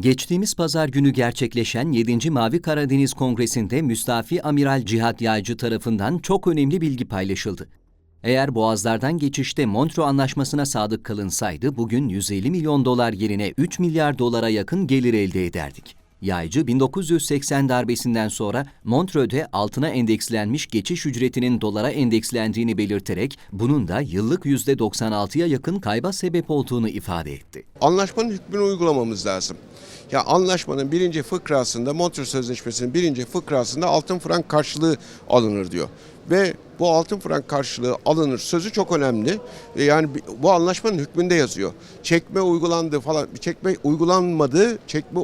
Geçtiğimiz pazar günü gerçekleşen 7. Mavi Karadeniz Kongresi'nde Müstafi Amiral Cihat Yaycı tarafından çok önemli bilgi paylaşıldı. Eğer boğazlardan geçişte Montreux Anlaşması'na sadık kalınsaydı bugün 150 milyon dolar yerine 3 milyar dolara yakın gelir elde ederdik. Yaycı 1980 darbesinden sonra Montreux'de altına endekslenmiş geçiş ücretinin dolara endekslendiğini belirterek bunun da yıllık %96'ya yakın kayba sebep olduğunu ifade etti. anlaşmanın hükmünü uygulamamız lazım. Ya anlaşmanın birinci fıkrasında Montreux Sözleşmesi'nin birinci fıkrasında altın frank karşılığı alınır diyor. Ve bu altın frank karşılığı alınır sözü çok önemli. E, Yani bu anlaşmanın hükmünde yazıyor. Çekme uygulandı falan, çekme uygulanmadı, çekme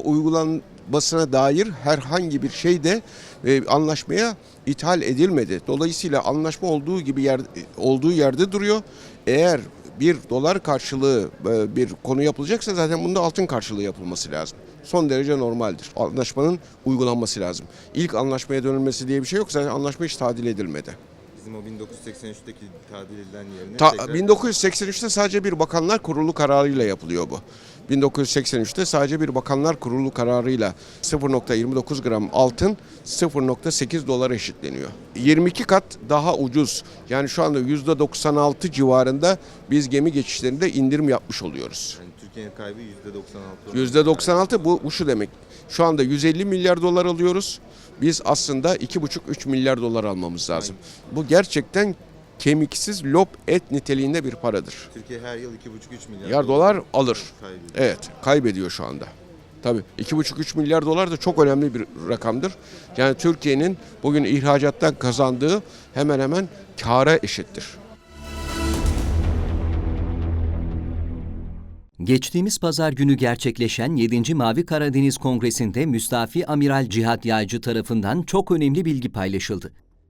uygulanmasına dair herhangi bir şey de e, anlaşmaya ithal edilmedi. Dolayısıyla anlaşma olduğu gibi yer, olduğu yerde duruyor. Eğer bir dolar karşılığı e, bir konu yapılacaksa zaten bunda altın karşılığı yapılması lazım. Son derece normaldir. Anlaşmanın uygulanması lazım. İlk anlaşmaya dönülmesi diye bir şey yok. Zaten anlaşma hiç tadil edilmedi. Bizim o 1983'teki tadil edilen yerine Ta- tekrar 1983'te sadece bir bakanlar kurulu kararıyla yapılıyor bu. 1983'te sadece bir bakanlar kurulu kararıyla 0.29 gram altın 0.8 dolara eşitleniyor. 22 kat daha ucuz. Yani şu anda %96 civarında biz gemi geçişlerinde indirim yapmış oluyoruz. yani Türkiye'nin kaybı %96. %96 bu, bu şu demek. Şu anda 150 milyar dolar alıyoruz. Biz aslında 2,5-3 milyar dolar almamız lazım. Bu gerçekten kemiksiz lop et niteliğinde bir paradır. Türkiye her yıl 2,5-3 milyar Milyar dolar alır. kaybediyor. Evet, kaybediyor şu anda. Tabii 2,5-3 milyar dolar da çok önemli bir rakamdır. Yani Türkiye'nin bugün ihracattan kazandığı hemen hemen kâra eşittir. Geçtiğimiz pazar günü gerçekleşen 7. Mavi Karadeniz Kongresi'nde Müstafi Amiral Cihat Yaycı tarafından çok önemli bilgi paylaşıldı.